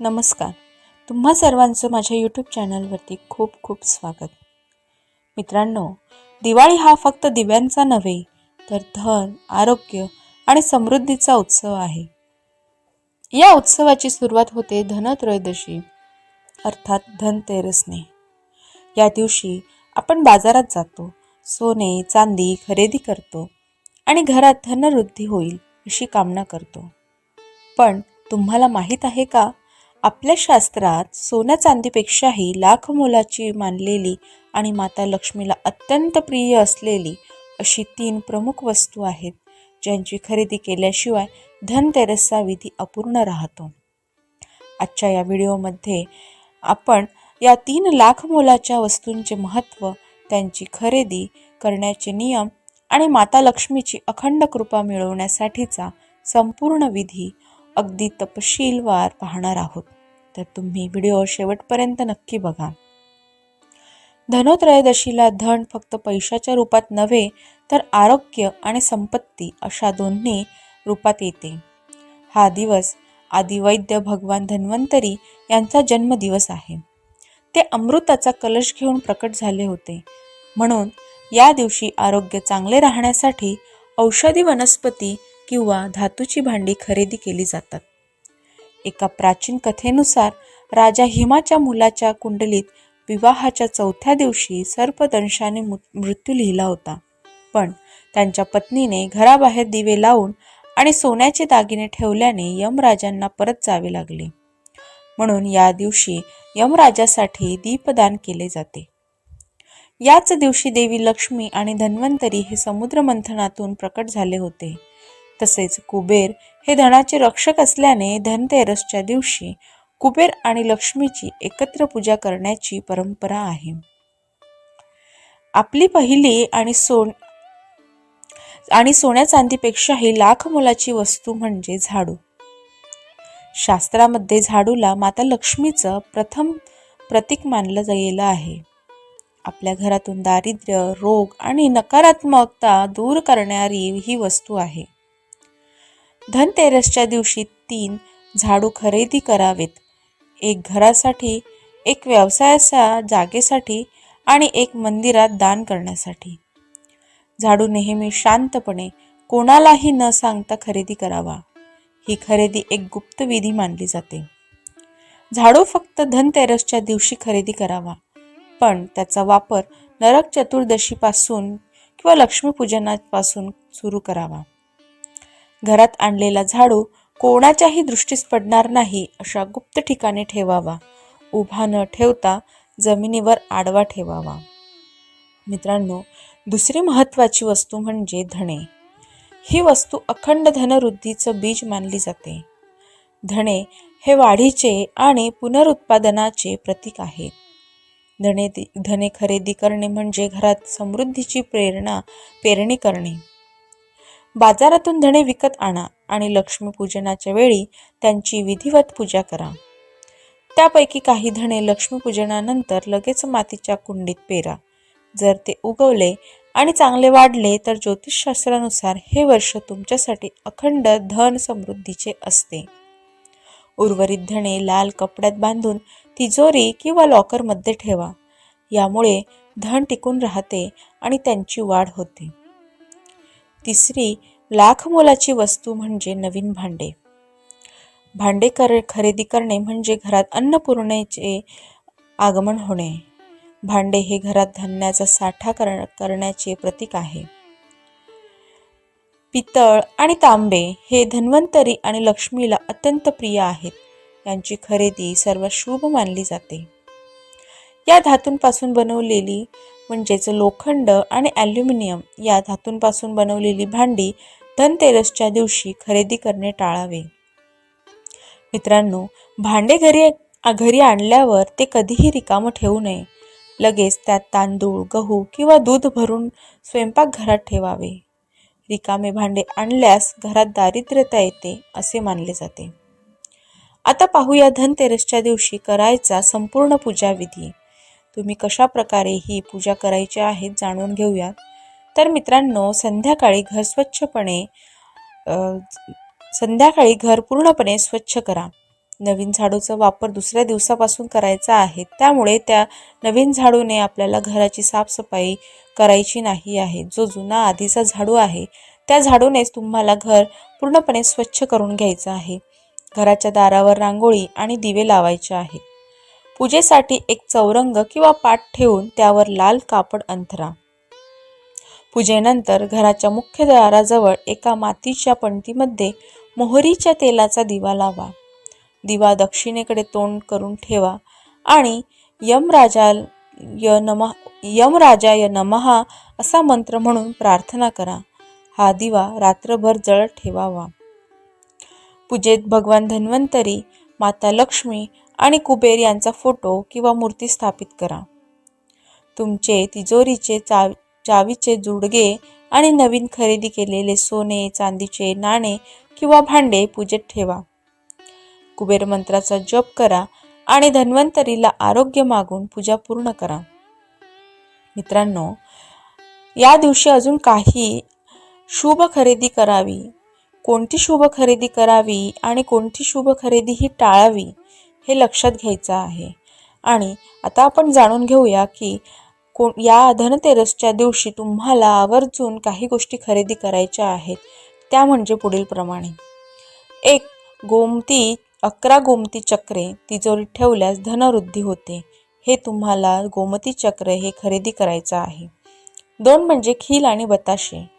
नमस्कार. तुम्हा सर्वांचं माझ्या यूट्यूब चॅनलवरती खूप खूप स्वागत. मित्रांनो दिवाळी हा फक्त दिव्यांचा नव्हे तर धन आरोग्य आणि समृद्धीचा उत्सव आहे. या उत्सवाची सुरुवात होते धनत्रयोदशी अर्थात धनतेरसने या दिवशी आपण बाजारात जातो सोने चांदी खरेदी करतो आणि घरात धनवृद्धी होईल अशी कामना करतो. पण तुम्हाला माहीत आहे का? आपल्या शास्त्रात सोन्या चांदीपेक्षाही लाख मोलाची मानलेली आणि माता लक्ष्मीला अत्यंत प्रिय असलेली अशी तीन प्रमुख वस्तू आहेत ज्यांची खरेदी केल्याशिवाय धनतेरसचा विधी अपूर्ण राहतो. आजच्या या व्हिडिओमध्ये आपण या तीन लाख मोलाच्या वस्तूंचे महत्त्व त्यांची खरेदी करण्याचे नियम आणि माता लक्ष्मीची अखंड कृपा मिळवण्यासाठीचा संपूर्ण विधी अगदी तपशीलवार पाहणार आहोत. तर तुम्ही व्हिडिओ शेवटपर्यंत नक्की बघा. धनोत्रयोदशीला धन फक्त पैशाच्या रूपात नव्हे तर आरोग्य आणि संपत्ती अशा दोन्ही रूपात येते. हा दिवस आदिवैद्य भगवान धन्वंतरी यांचा जन्मदिवस आहे. ते अमृताचा कलश घेऊन प्रकट झाले होते. म्हणून या दिवशी आरोग्य चांगले राहण्यासाठी औषधी वनस्पती किंवा धातूची भांडी खरेदी केली जातात. एका प्राचीन कथेनुसार राजा हिमाच्या मुलाच्या कुंडलीत विवाहाच्या चौथ्या दिवशी सर्पदंशाने मृत्यू लिहिला होता. पण त्यांच्या पत्नीने घराबाहेर दिवे लावून आणि सोन्याचे दागिने ठेवल्याने यमराजांना परत जावे लागले. म्हणून या दिवशी यमराजासाठी दीपदान केले जाते. याच दिवशी देवी लक्ष्मी आणि धन्वंतरी हे समुद्र मंथनातून प्रकट झाले होते. तसेच कुबेर हे धनाचे रक्षक असल्याने धनतेरसच्या दिवशी कुबेर आणि लक्ष्मीची एकत्र पूजा करण्याची परंपरा आहे. आपली पहिली आणि सोन आणि सोन्या चांदीपेक्षाही लाख मोलाची वस्तू म्हणजे झाडू. शास्त्रामध्ये झाडूला माता लक्ष्मीचं प्रथम प्रतीक मानलं गेलं आहे. आपल्या घरातून दारिद्र्य रोग आणि नकारात्मकता दूर करणारी ही वस्तू आहे. धनतेरसच्या दिवशी तीन झाडू खरेदी करावेत. एक घरासाठी एक व्यवसायाच्या जागेसाठी आणि एक मंदिरात दान करण्यासाठी. झाडू नेहमी शांतपणे कोणालाही न सांगता खरेदी करावा. ही खरेदी एक गुप्त विधी मानली जाते. झाडू फक्त धनतेरसच्या दिवशी खरेदी करावा पण त्याचा वापर नरक चतुर्दशीपासून किंवा लक्ष्मीपूजनापासून सुरू करावा. घरात आणलेला झाडू कोणाच्याही दृष्टीस पडणार नाही अशा गुप्त ठिकाणी ठेवावा. उभा न ठेवता जमिनीवर आडवा ठेवावा. मित्रांनो दुसरी महत्त्वाची वस्तू म्हणजे धणे. ही वस्तू अखंड धनवृद्धीचं बीज मानली जाते. धणे हे वाढीचे आणि पुनरुत्पादनाचे प्रतीक आहे. धणे धने खरेदी करणे म्हणजे घरात समृद्धीची प्रेरणा पेरणी करणे. बाजारातून धणे विकत आणा आणि लक्ष्मीपूजनाच्या वेळी त्यांची विधिवत पूजा करा. त्यापैकी काही धणे लक्ष्मीपूजनानंतर लगेच मातीच्या कुंडीत पेरा. जर ते उगवले आणि चांगले वाढले तर ज्योतिषशास्त्रानुसार हे वर्ष तुमच्यासाठी अखंड धन समृद्धीचे असते. उर्वरित धणे लाल कपड्यात बांधून तिजोरी किंवा लॉकरमध्ये ठेवा. यामुळे धन टिकून राहते आणि त्यांची वाढ होते. तिसरी लाख मोलाची वस्तू म्हणजे नवीन भांडे. भांडे कर खरेदी करणे म्हणजे घरात अन्नपूर्णेचे आगमन होणे. भांडे हे घरात धान्याचा साठा कर करण्याचे प्रतीक आहे. पितळ आणि तांबे हे धन्वंतरी आणि लक्ष्मीला अत्यंत प्रिय आहेत. यांची खरेदी सर्व शुभ मानली जाते. या धातूंपासून बनवलेली म्हणजेच लोखंड आणि ॲल्युमिनियम या धातूंपासून बनवलेली भांडी धनतेरसच्या दिवशी खरेदी करणे टाळावे. मित्रांनो भांडे घरी घरी आणल्यावर ते कधीही रिकामं ठेवू नये. लगेच त्यात तांदूळ गहू किंवा दूध भरून स्वयंपाकघरात ठेवावे. रिकामे भांडे आणल्यास घरात दारिद्र्यता येते असे मानले जाते. आता पाहूया धनतेरसच्या दिवशी करायचा संपूर्ण पूजाविधी. तुम्ही कशा प्रकारे ही पूजा करायची आहे जाणून घेऊयात तर मित्रांनो संध्याकाळी घर स्वच्छपणे संध्याकाळी घर पूर्णपणे स्वच्छ करा. नवीन झाडूचा वापर दुसऱ्या दिवसापासून करायचा आहे. त्यामुळे त्या नवीन झाडूने आपल्याला घराची साफसफाई करायची नाही आहे. जो जुना आधीचा झाडू आहे त्या झाडूनेच तुम्हाला घर पूर्णपणे स्वच्छ करून घ्यायचं आहे. घराच्या दारावर रांगोळी आणि दिवे लावायचे आहेत. पूजेसाठी एक चौरंग किंवा पाट ठेवून त्यावर लाल कापड अंथरा. पूजेनंतर घराच्या मुख्य दाराजवळ एका मातीच्या पणतीमध्ये मोहरीच्या तेलाचा दिवा लावा. दिवा दक्षिणेकडे तोंड करून ठेवा आणि यमराजा य नम यमराजाय नमहा असा मंत्र म्हणून प्रार्थना करा. हा दिवा रात्रभर जळ ठेवावा. पूजेत भगवान धन्वंतरी माता लक्ष्मी आणि कुबेर यांचा फोटो किंवा मूर्ती स्थापित करा. तुमचे तिजोरीचे चा चावीचे जुडगे आणि नवीन खरेदी केलेले सोने चांदीचे नाणे किंवा भांडे पूजेत ठेवा. कुबेर मंत्राचा जप करा आणि धन्वंतरीला आरोग्य मागून पूजा पूर्ण करा. मित्रांनो या दिवशी अजून काही शुभ खरेदी करावी कोणती शुभ खरेदी करावी आणि कोणती शुभ खरेदी ही टाळावी हे लक्षात घ्यायचं आहे. आणि आता आपण जाणून घेऊया की को या धनतेरसच्या दिवशी तुम्हाला आवर्जून काही गोष्टी खरेदी करायच्या आहेत त्या म्हणजे पुढीलप्रमाणे एक गोमती अकरा गोमती चक्रे तिजोरीत ठेवल्यास धनवृद्धी होते. हे तुम्हाला गोमती चक्र हे खरेदी करायचं आहे. दोन म्हणजे खील आणि बताशे.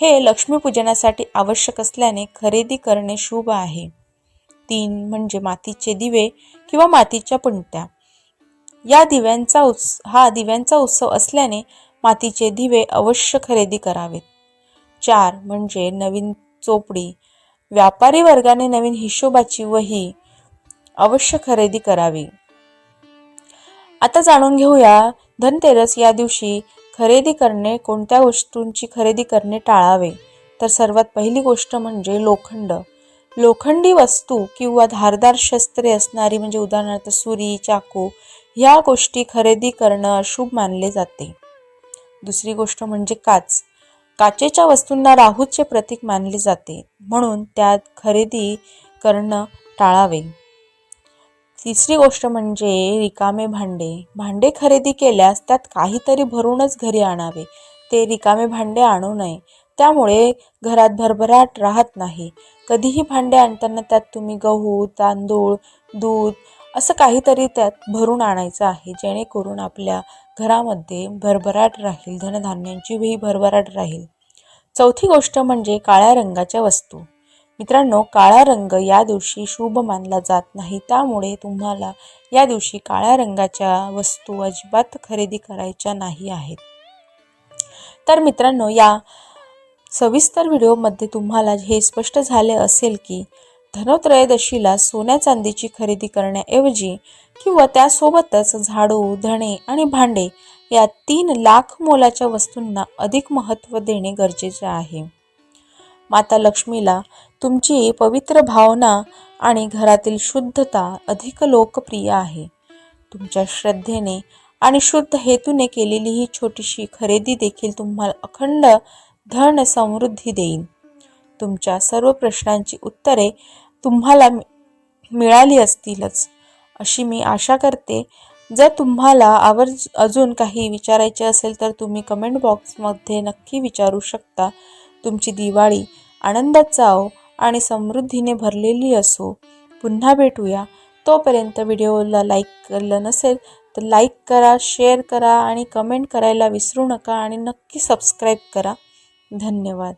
हे लक्ष्मीपूजनासाठी आवश्यक असल्याने खरेदी करणे शुभ आहे. तीन म्हणजे मातीचे दिवे किंवा मातीच्या पणत्या या दिव्यांचा उत्स हा दिव्यांचा उत्सव असल्याने मातीचे दिवे अवश्य खरेदी करावेत. चार म्हणजे नवीन चोपडी. व्यापारी वर्गाने नवीन हिशोबाची वही अवश्य खरेदी करावी. आता जाणून घेऊया धनतेरस या दिवशी खरेदी करणे कोणत्या वस्तूंची खरेदी करणे टाळावे? तर सर्वात पहिली गोष्ट म्हणजे लोखंड. लोखंडी वस्तू किंवा धारदार शस्त्रे असणारी म्हणजे उदाहरणार्थ सुरी चाकू ह्या गोष्टी खरेदी करणं अशुभ मानले जाते. दुसरी गोष्ट म्हणजे काच. काचेच्या वस्तूंना राहूचे प्रतीक मानले जाते. म्हणून त्यात खरेदी करणं टाळावे. तिसरी गोष्ट म्हणजे रिकामे भांडे. भांडे खरेदी केल्यास त्यात काहीतरी भरूनच घरी आणावे. ते रिकामे भांडे आणू नये. त्यामुळे घरात भरभराट राहत नाही. कधीही भांडे आणताना त्यात तुम्ही गहू तांदूळ दूध असं काहीतरी त्यात भरून आणायचं आहे जेणेकरून आपल्या घरामध्ये भरभराट राहील धनधान्यांचीही भरभराट राहील. चौथी गोष्ट म्हणजे काळ्या रंगाच्या वस्तू. मित्रांनो काळा रंग या दिवशी शुभ मानला जात नाही. त्यामुळे तुम्हाला या दिवशी काळ्या रंगाच्या वस्तू अजिबात खरेदी करायच्या नाही आहेत. तर मित्रांनो या सविस्तर व्हिडिओमध्ये तुम्हाला हे स्पष्ट झाले असेल की धनोत्रयोदशीला सोन्या चांदीची खरेदी करण्याऐवजी किंवा त्यासोबतच झाडू धणे आणि भांडे या तीन लाख मोलाच्या वस्तूंना अधिक महत्त्व देणे गरजेचे आहे. माता लक्ष्मीला तुमची पवित्र भावना आणि घरातील शुद्धता अधिक लोकप्रिय आहे. तुमच्या श्रद्धेने आणि शुद्ध हेतूने केलेली ही छोटीशी खरेदी देखील तुम्हाला अखंड धन समृद्धी देईल तुमच्या सर्व प्रश्नांची उत्तरे तुम्हाला मिळाली असतीलच. अशी मी आशा करते. जर तुम्हाला आवर्ज अजून काही विचारायचे असेल तर तुम्ही कमेंट बॉक्समध्ये नक्की विचारू शकता. तुमची दिवाळी आनंदात जाओ आणि समृद्धीने भरलेली असो. पुन्हा भेटूया. तोपर्यंत व्हिडिओला लाईक केलं नसेल तर लाईक करा शेअर करा आणि कमेंट करायला विसरू नका आणि नक्की सबस्क्राईब करा. धन्यवाद.